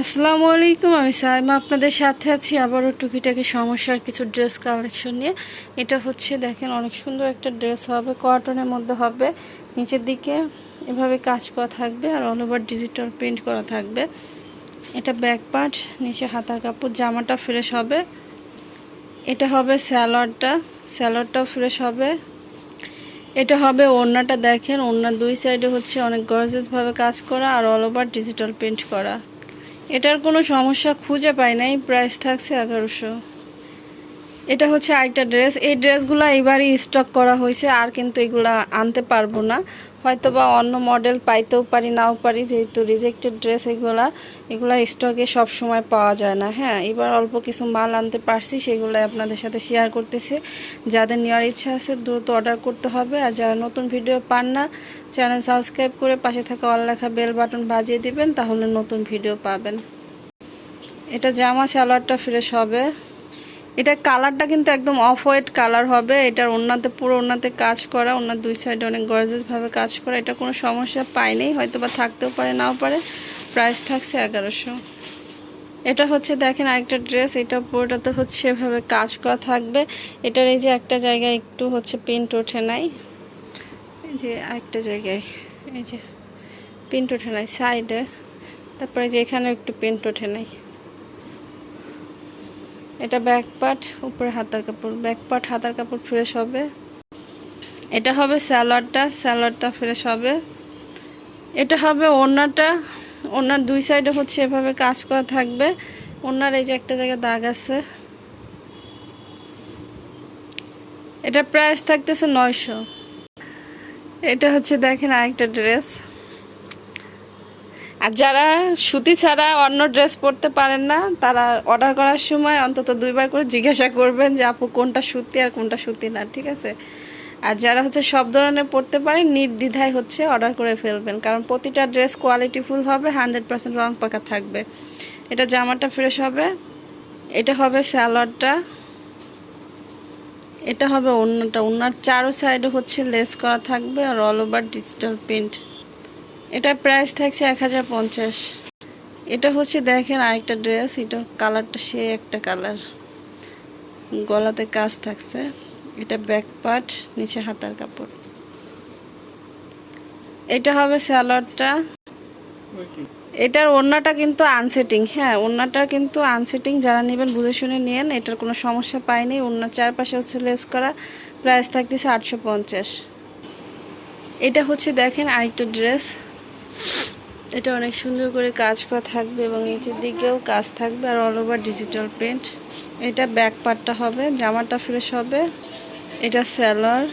আসসালামু আলাইকুম, আমি সাইমা আপনাদের সাথে আছি আবারও টুকিটাকি সমস্যার কিছু ড্রেস কালেকশন নিয়ে। এটা হচ্ছে, দেখেন, অনেক সুন্দর একটা ড্রেস হবে, কটনের মধ্যে হবে, নিচের দিকে এভাবে কাজ করা থাকবে আর অল ওভার ডিজিটাল প্রিন্ট করা থাকবে। এটা ব্যাক পার্ট নিচে হাতার কাপড়, জামাটা ফ্রেশ হবে। এটা হবে স্যালোয়ারটা স্যালোয়ারটাও ফ্রেশ হবে। এটা হবে ওড়নাটা, দেখেন ওড়নার দুই সাইডে হচ্ছে অনেক গর্জেসভাবে কাজ করা আর অল ওভার ডিজিটাল প্রিন্ট করা। এটার কোনো সমস্যা খুঁজে পাই নাই। প্রাইস থাকছে এগারোশো। এটা হচ্ছে আরেকটা ড্রেস। এই ড্রেসগুলো এবারই স্টক করা হয়েছে, আর কিন্তু এগুলা আনতে পারব না। হয়তো বা অন্য মডেল পাইতেও পারি, নাও পারি, যেহেতু রিজেক্টেড ড্রেস এগুলা এগুলা স্টকে সব সময় পাওয়া যায় না। হ্যাঁ এবার অল্প কিছু মাল আনতে পারছি সেগুলো আপনাদের সাথে শেয়ার করতেছি। যাদের নেওয়ার ইচ্ছা আছে, দ্রুত অর্ডার করতে হবে। আর যারা নতুন ভিডিও পান না চ্যানেল সাবস্ক্রাইব করে পাশে থাকা অল লেখা বেল বাটন বাজিয়ে দিবেন, তাহলে নতুন ভিডিও পাবেন। এটা জামা সালোয়ারটা ফ্রেশ হবে। এটা কালারটা কিন্তু একদম অফ হোয়াইট কালার হবে। এটার ওনাতে পুরো ওনাতে কাজ করা ওনার দুই সাইডে অনেক গর্জেসভাবে কাজ করা। এটা কোনো সমস্যা পাইনি হয়তো বা থাকতেও পারে, নাও পারে। প্রাইস থাকছে এগারোশো। এটা হচ্ছে, দেখেন আরেকটা ড্রেস, এটা পুরোটাতে হচ্ছে এভাবে কাজ করা থাকবে। এটার এই যে একটা জায়গায় একটু হচ্ছে প্রিন্ট ওঠে নাই। এই যে আরেকটা জায়গায়, এই যে প্রিন্ট ওঠে নাই সাইডে। তারপরে যে এখানে একটু প্রিন্ট ওঠে নাই। এটা ব্যাক পার্ট উপরে হাতার কাপড়। ব্যাক পার্ট হাতার কাপড় ফ্রেশ হবে। এটা হবে স্যালোয়ারটা স্যালোয়ারটা ফ্রেশ হবে। এটা হবে ওড়নাটা। ওড়নার দুই সাইডে হচ্ছে এভাবে কাজ করা থাকবে। ওনার এই যে একটা জায়গায় দাগ আছে। এটা প্রাইস থাকতেছে নয়শো। এটা হচ্ছে দেখেন আরেকটা ড্রেস আর যারা সুতি ছাড়া অন্য ড্রেস পরতে পারেন না, তারা অর্ডার করার সময় অন্তত দুইবার করে জিজ্ঞাসা করবেন যে, আপু, কোনটা সুতি আর কোনটা সুতি না? ঠিক আছে? আর যারা হচ্ছে সব ধরনের পড়তে পারেন, নির্দ্বিধায় হচ্ছে অর্ডার করে ফেলবেন। কারণ প্রতিটা ড্রেস কোয়ালিটিফুল হবে হান্ড্রেড পার্সেন্ট রং পাকা থাকবে। এটা জামাটা ফ্রেশ হবে, এটা হবে স্যালাডটা এটা হবে অন্যটা অন্যার চারো সাইডে হচ্ছে লেস করা থাকবে আর অল ওভার ডিজিটাল প্রিন্ট এটা প্রাইস থাকছে এক হাজার পঞ্চাশ। এটা হচ্ছে দেখেন আরেকটা ড্রেস এটা কালারটা সে একটা কালার গলাতে কাজ থাকছে। এটা ব্যাক পার্ট নিচে হাতার কাপড়। এটা হবে স্যালাডটা এটার ওড়নাটা কিন্তু আনসেটিং হ্যাঁ ওড়নাটা কিন্তু আনসেটিং যারা নেবেন বুঝে শুনে নিন এটার কোনো সমস্যা পায়নি। ওড়নার চারপাশে হচ্ছে লেস করা। প্রাইস থাকতেছে আটশো পঞ্চাশ। এটা হচ্ছে দেখেন আরেকটা ড্রেস এটা অনেক সুন্দর করে কাজ করা থাকবে এবং নিচের দিকেও কাজ থাকবে আর অল ওভার ডিজিটাল প্রিন্ট এটা ব্যাক পার্টটা হবে, জামাটা ফ্রেশ হবে, এটা স্যালার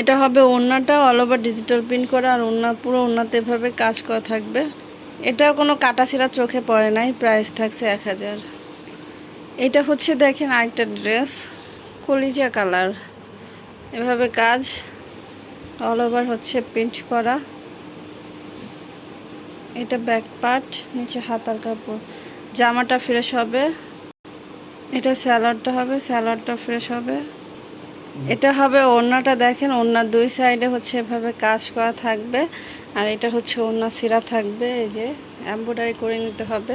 এটা হবে ওড়নাটা অল ওভার ডিজিটাল প্রিন্ট করা আর ওড়না, পুরো ওড়নাতে এভাবে কাজ করা থাকবে। এটা কোনো কাটাছিরা চোখে পড়ে নাই প্রাইস থাকছে এক হাজার। এটা হচ্ছে দেখেন আরেকটা ড্রেস কলিজা কালার এভাবে কাজ অল ওভার হচ্ছে প্রিন্ট করা। এটা ব্যাক পার্ট নিচে হাতার কাপড়। জামাটা ফ্রেশ হবে। এটা স্যালাডটা হবে স্যালাডটা ফ্রেশ হবে। এটা হবে ওড়নাটা দেখেন ওড়নার দুই সাইডে হচ্ছে এভাবে কাজ করা থাকবে। আর এটা হচ্ছে ওড়না সিরা থাকবে এই যে এম্ব্রয়ডারি করে নিতে হবে।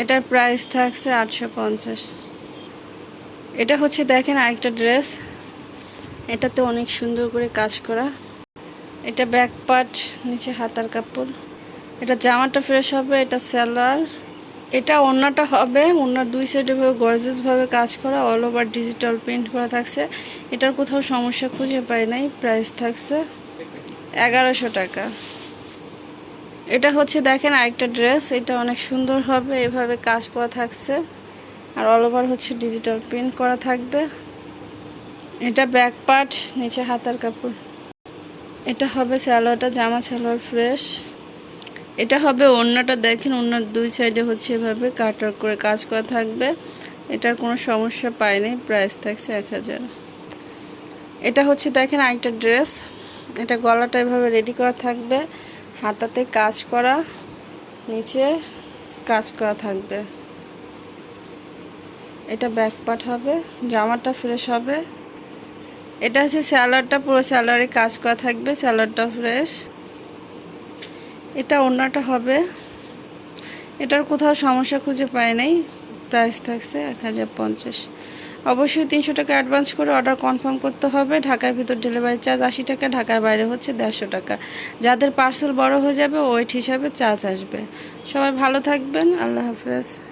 এটার প্রাইস থাকছে আটশো পঞ্চাশ। এটা হচ্ছে দেখেন আরেকটা ড্রেস এটাতে অনেক সুন্দর করে কাজ করা। এটা ব্যাক পার্ট নিচে হাতার কাপড়। এটা জামাটা ফ্রেশ হবে, এটা স্যালোয়ার এটা ওড়নাটা হবে ওড়নার দুই সাইডে ভাবে গর্জেসভাবে কাজ করা অল ওভার ডিজিটাল প্রিন্ট করা থাকছে। এটার কোথাও সমস্যা খুঁজে পাই নাই প্রাইস থাকছে এগারোশো টাকা। এটা হচ্ছে দেখেন আরেকটা ড্রেস এটা অনেক সুন্দর হবে, এভাবে কাজ করা থাকছে। আর অল ওভার হচ্ছে ডিজিটাল প্রিন্ট করা থাকবে। এটা ব্যাক পার্ট নিচে হাতার কাপড়। এটা হবে স্যালোয়ারটা জামা সালোয়ার ফ্রেশ। এটা হবে অন্যটা দেখেন অন্য দুই সাইডে হচ্ছে এভাবে কাটার করে কাজ করা থাকবে। এটার কোনো সমস্যা পায়নি প্রাইস থাকছে এক হাজার। এটা হচ্ছে দেখেন আরেকটা ড্রেস। এটা গলাটা এভাবে রেডি করা থাকবে, হাতাতে কাজ করা, নিচে কাজ করা থাকবে। এটা ব্যাক পার্ট হবে, জামাটা ফ্রেশ হবে। এটা হচ্ছে স্যালাডটা, পুরো স্যালারে কাজ করা থাকবে, স্যালাডটা ফ্রেশ এটা ওড়নাটা হবে। এটার কোথাও সমস্যা খুঁজে পাই নাই। প্রাইস থাকছে এক হাজার পঞ্চাশ। অবশ্যই তিনশো টাকা অ্যাডভান্স করে অর্ডার কনফার্ম করতে হবে। ঢাকার ভিতর ডেলিভারি চার্জ আশি টাকা, ঢাকার বাইরে হচ্ছে দেড়শো টাকা। যাদের পার্সেল বড় হয়ে যাবে ওয়েট হিসাবে চার্জ আসবে। সবাই ভালো থাকবেন। আল্লাহ হাফেজ।